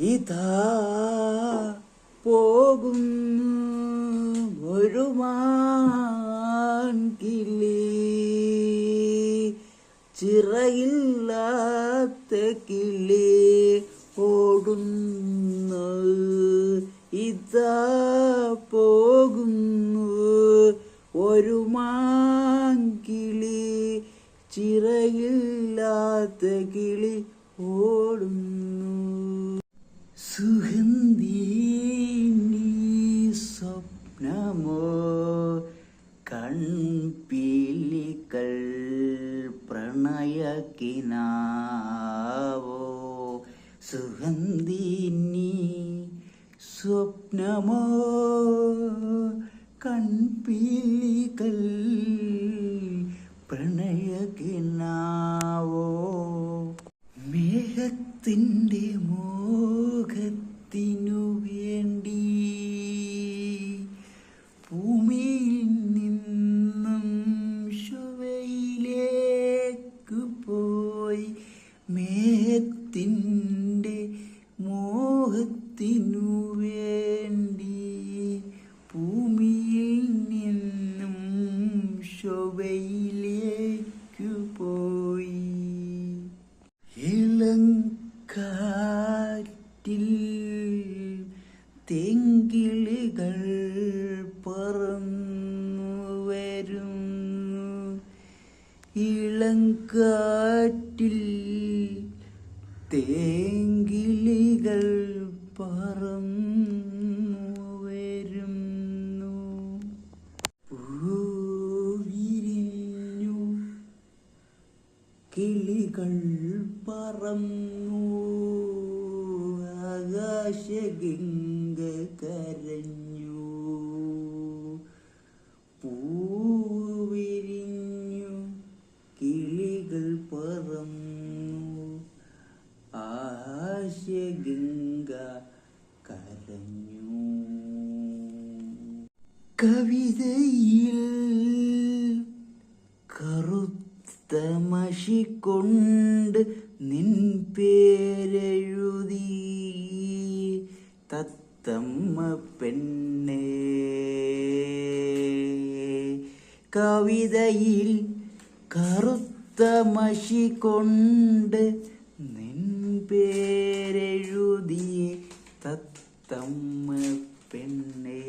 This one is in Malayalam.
ഇതാ പോകുന്നു ഒരു മാൻകിളി ചിറയില്ലാത്ത കിളി ഓടുന്നു. ഇതാ പോകുന്നു ഒരു മാങ്കിളി ചിറയില്ലാത്ത കിളി ഓടുന്നു. സുഗന്ധി നീ സ്വപ്നമോ? കൺപീലികൾ പ്രണയക്കിനാവോ സുഗന്ധി നീ സ്വപ്നമോ? കൺപീലികൾ മേഘത്തിന്റെ മോഹത്തിനു വേണ്ടി ഭൂമിയിൽ നിന്നും ശുവയിലേക്ക് പോയി മേഹത്തിന്റെ മോഹത്തിനു വേണ്ടി ഭൂമിയിൽ നിന്നും ശോഭയിലേക്ക് തെങ്കിളികൾ പറന്നു വരുന്നു. ഇളങ്കാറ്റിൽ തേങ്കിളികൾ പറന്നു വരുന്നു. പൂവിരിഞ്ഞു കിളികൾ പറന്നു. ആകാശഗംഗ കരഞ്ഞു. പൂവിരിഞ്ഞു കിളികൾ പറന്നു. ആശഗംഗ കരഞ്ഞു. കവിതയിൽ കറുത്ത മഷി കൊണ്ട് നിൻ പേരെഴുതി തത്തമ്മ പെണ്ണേ. കവിതയിൽ കറുത്ത മഷി കൊണ്ട് നിൻ പേരെഴുതിയ തത്തമ്മ പെണ്ണേ.